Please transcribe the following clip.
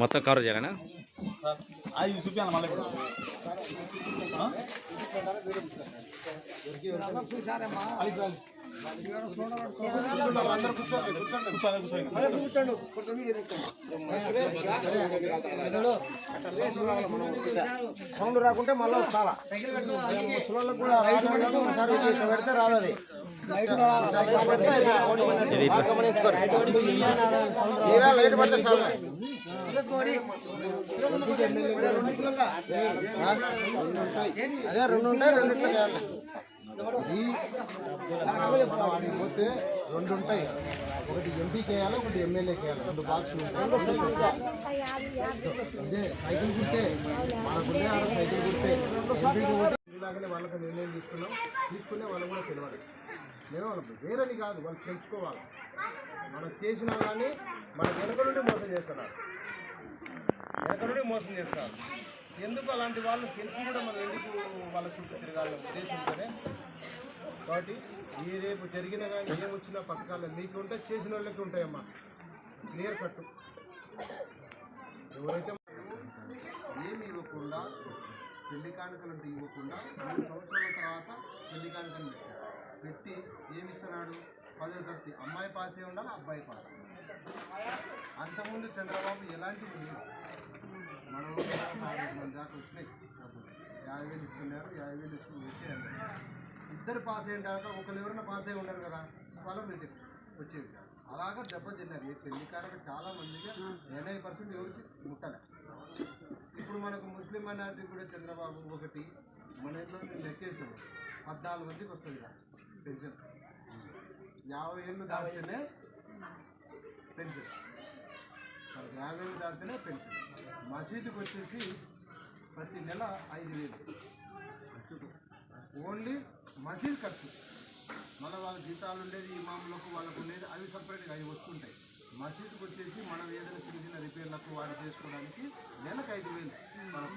మొత్తం కవర్ చేయాలనా అది మళ్ళీ చాలు. కూర్చోండి. సౌండ్ రాకుంటే మళ్ళీ కూడా ఇట్లా పెడితే రాదు అది తీరా లైట్ పడితే చాలు అదే రెండు ఉంటాయి రెండు ఇట్లా చేయాలి పోతే రెండు ఉంటాయి ఒకటి ఎంపీ చేయాలి ఒకటి ఎమ్మెల్యే చేయాలి రెండు బాక్సులు ఉంటాయి అదే సైకిల్ కుడితే మనకుండే ఆడ సైకిల్ కుడితే ఎంపీకి ఓటు ఇలాగనే వాళ్ళకి నిర్ణయం తీసుకున్నాం తీసుకునే వాళ్ళు కూడా తెలియాలి నేను వేరని కాదు వాళ్ళు తెలుసుకోవాలి. మనం చేసినా కానీ మన వెనక నుండి మోసం చేస్తున్నారు. వెనక నుండి మోసం చేస్తారు ఎందుకు అలాంటి వాళ్ళు తెలిసి కూడా మనం ఎందుకు వాళ్ళ చుట్టూ తిరగాలి? ఉద్దేశంతోనే కాబట్టి ఏ రేపు జరిగిన కానీ ఏమొచ్చినా పథకాలు నీకు ఉంటే చేసిన వాళ్ళకి ఉంటాయమ్మా. క్లియర్ కట్టు ఎవరైతే ఏమి ఇవ్వకుండా పెళ్ళి కానుకలు ఇవ్వకుండా మూడు సంవత్సరాల తర్వాత పెళ్ళి కానుకలు పెట్టాడు పెట్టి ఏమి ఇస్తున్నాడు పదో తరగతి అమ్మాయి పాస్ అయి ఉండాలి అబ్బాయి పాస్? అంతకుముందు చంద్రబాబు ఎలాంటి లేవు మన మంది దాకా వచ్చినాయి. డబ్బులు యాభై వేలు ఇస్తున్నారు యాభై వేలు ఇస్తూ వచ్చేయాలి ఇద్దరు పాస్ అయిన దాకా ఒకరు ఎవరైనా పాస్ అయి ఉండరు కదా. వాళ్ళకి రిజెక్ట్ వచ్చేది కాదు. అలాగా దెబ్బతిన్నారు ఈ పెళ్ళి కారక చాలా మందిగా ఎనభై పర్సెంట్ ఎవరికి ముట్టలే. ఇప్పుడు మనకు ముస్లిం మైనార్టీ కూడా చంద్రబాబు ఒకటి మన ఇంట్లో లెక్కేసాడు పద్నాలుగు మందికి వస్తుంది కదా. పెన్షన్. యాభై ఏళ్ళు దాటితేనే పెన్షన్. యాభై ఏళ్ళు దాటితేనే పెన్షన్. మసీదుకి వచ్చేసి ప్రతి నెల ఐదు వేలు. ఖర్చుకు ఓన్లీ మసీద్ ఖర్చు. మళ్ళీ వాళ్ళ జీతాలు ఉండేది ఇమాములకు వాళ్ళకు ఉండేది అవి సపరేట్గా అవి వస్తుంటాయి. మసీదుకి వచ్చేసి మనం ఏదైనా చిన్న చిన్న రిపేర్లకు వాడి చేసుకోవడానికి నెలకు ఐదు వేలు. మనం